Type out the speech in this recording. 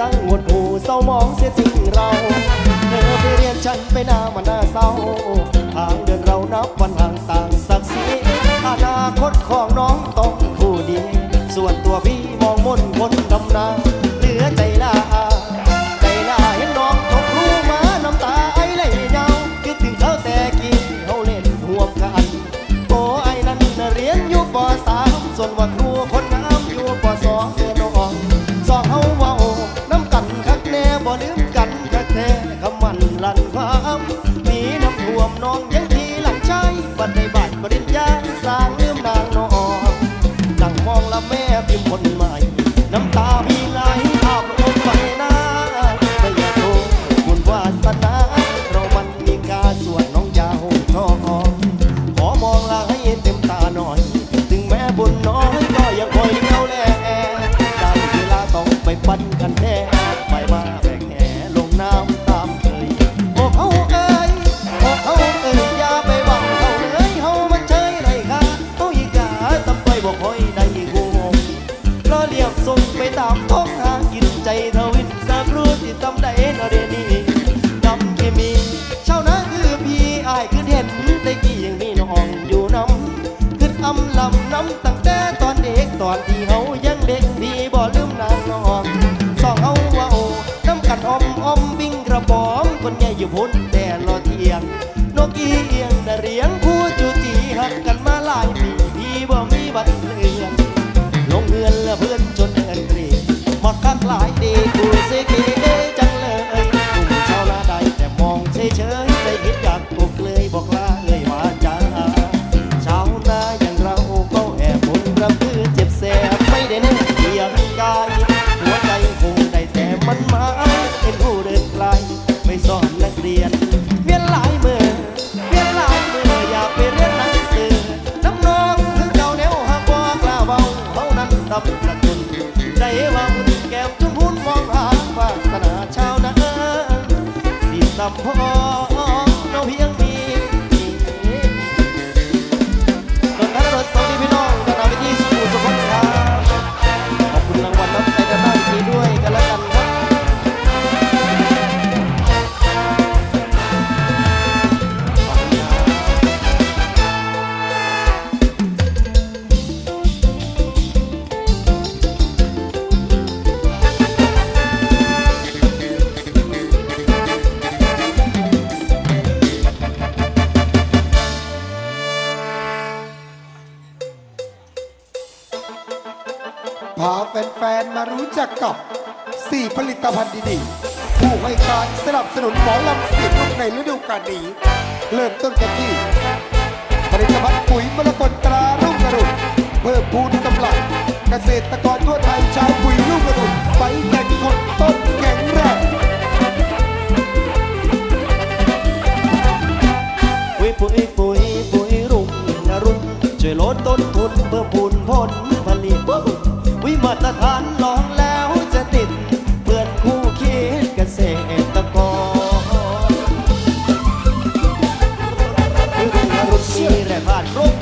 ช่างหดหูเศร้ามองเสียจริงเรา เธอไปเรียนฉันไปหน้ามันหน้าเศร้าทางเดินเรานับวันห่างต่างสักดิ์ศรีอนาคตของน้องต้องคู่ดี ส่วนตัวพี่มองมนคนดำนาเหลือใจลาใจลาเห็นน้องตกรูมาน้ำตาไอไหลยาวคิถึงเขาแต่กี้เขาเล่นห่วกันโอ้ไอนั้นเรียนอยู่ป .3 ส่วนว่าครูคนน้ำอยู่ป .2 ได้บ้านปริญญาสร้างลืมนางนอนนั่งมองละแม่พิมพ์คน กรู้สิตำได้นเรนีดำเคมีเชานาคือพี่อายคือเห็นแต่กี้ยังมีน้องอยู่น้ำคืออำลำน้ำตั้งแต่ตอนเด็กตอนที่เฮายังเด็กพี่บ่ลืมนางน้องสองเฮาว่าโอ้น้ำกัดอมอมวิ่งกระบอมคนใหญ่อยู่พ้นแต่รอเทียงนกอีเอียงน่ะเรียงคู่จูจีหักกันมาหลายปีพี่บ่มีบัตรเลือนลงเงินและเพื่อนจนเอินเรีหมดคักหลายดีกูเสก ใจว่ามุนแก้วจุนพุนมองหาวาสนาชาวนาสิสัมพอ แฟนๆมารู้จักกับ 4 ผลิตภัณฑ์ดีๆ ผู้ให้การสนับสนุนหมอลำเสียงลูกในฤดูกาลนี้ เริ่มต้นกันที่ ผลิตภัณฑ์ปุ๋ยมรกตตราลูกกระดุนเพิ่มพูนกำลังเกษตรกรทั่วไทยใช้ปุ๋ยลูกกระดุนไปแข่งทนต้นแข็งแรงปุ๋ยปุ๋ยปุ๋ยปุ๋ยรุ่งนรุ่งช่วยลดต้น มาตรฐานลองแล้วจะติดเพื่อนคู่คิดเกษตรกรรุ่นนี้แหละผ่านรุ่